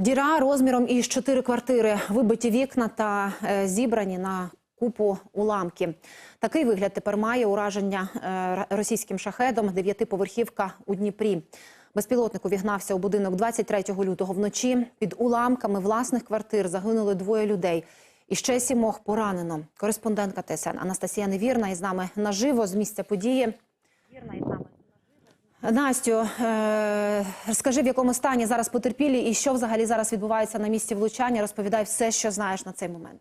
Діра розміром із чотири квартири, вибиті вікна та е, зібрані на купу уламки. Такий вигляд тепер має ураження е, російським шахедом дев'ятиповерхівка у Дніпрі. Безпілотник увігнався у будинок 23 лютого вночі. Під уламками власних квартир загинули двоє людей. І ще сімох поранено. Кореспондентка ТСН Анастасія Невірна із нами наживо з місця події. Настю, е, розкажи, в якому стані зараз потерпілі і що взагалі зараз відбувається на місці влучання. Розповідай все, що знаєш на цей момент.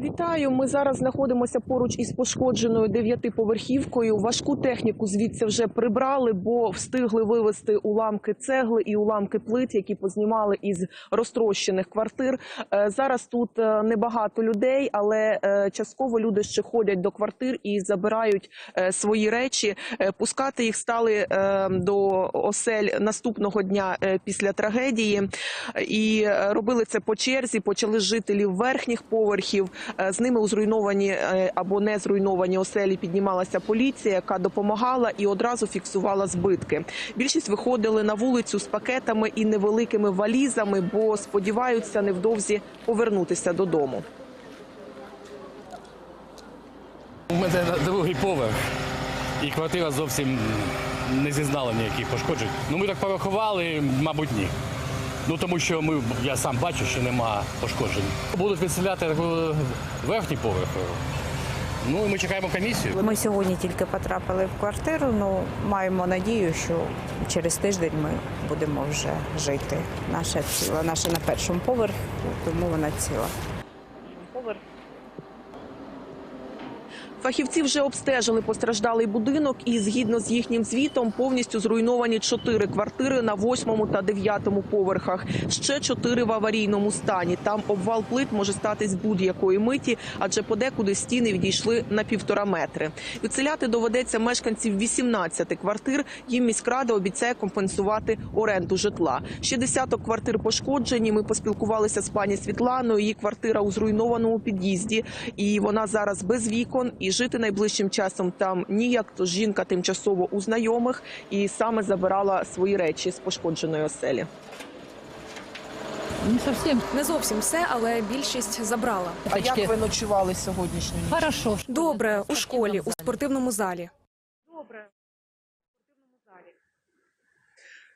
Вітаю. Ми зараз знаходимося поруч із пошкодженою дев'ятиповерхівкою. Важку техніку звідси вже прибрали, бо встигли вивезти уламки цегли і уламки плит, які познімали із розтрощених квартир. Е, Зараз тут е, небагато людей, але е, частково люди ще ходять до квартир і забирають свої речі. Пускати їх стали до осель наступного дня після трагедії. І робили це по черзі. Почали жителів верхніх поверхів. Е, З ними у зруйновані е, або не зруйновані оселі піднімалася поліція, яка допомагала і одразу фіксувала збитки. Більшість виходили на вулицю з пакетами і невеликими валізами, бо сподіваються невдовзі повернутися додому. У мене другий поверх, і квартира зовсім не зізнала ніяких пошкоджень. Ну ми так порахували, мабуть, ні. Ну тому що ми, я сам бачу, що нема пошкоджень. Будуть відселяти е, верхній поверх. Ну і ми чекаємо комісію. Ми сьогодні тільки потрапили в квартиру. Ну маємо надію, що через тиждень ми будемо вже жити. Наша ціла, наша на першому поверху, тому вона ціла. Фахівці вже обстежили постраждалий будинок, і згідно з їхнім звітом повністю зруйновані чотири квартири на восьмому та дев'ятому поверхах. Ще чотири в аварійному стані. Там обвал плит може статись будь-якої миті, адже подекуди стіни відійшли на півтора метри. Відселяти доведеться мешканців 18 квартир. Їм міськрада обіцяє компенсувати оренду житла. Ще десяток квартир пошкоджені. Ми поспілкувалися з пані Світланою. Її квартира у зруйнованому під'їзді, і вона зараз без вікон. І жити найближчим часом там ніяк. Тож жінка тимчасово у знайомих і саме забирала свої речі з пошкодженої оселі. Не совсем. Не зовсім все, але більшість забрала. А як ви ночували сьогоднішню ніч? Хорошо. Добре, у школі, у спортивному залі.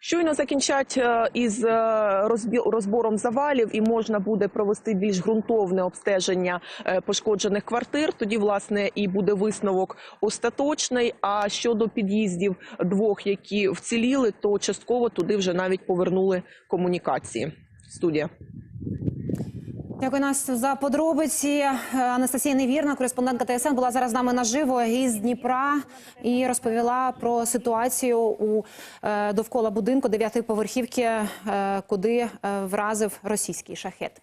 Щойно закінчать е, із е, розбором завалів, і можна буде провести більш ґрунтовне обстеження е, пошкоджених квартир. Тоді, власне, і буде висновок остаточний. А щодо під'їздів двох, які вціліли, то частково туди вже навіть повернули комунікації. Студія. Дякую Настю за подробиці. Е, Анастасія Невірна, кореспондентка ТСН, була зараз з нами наживо із Дніпра і розповіла про ситуацію у е, довкола будинку дев'ятиповерхівки, поверхівки, куди е, вразив російський шахет.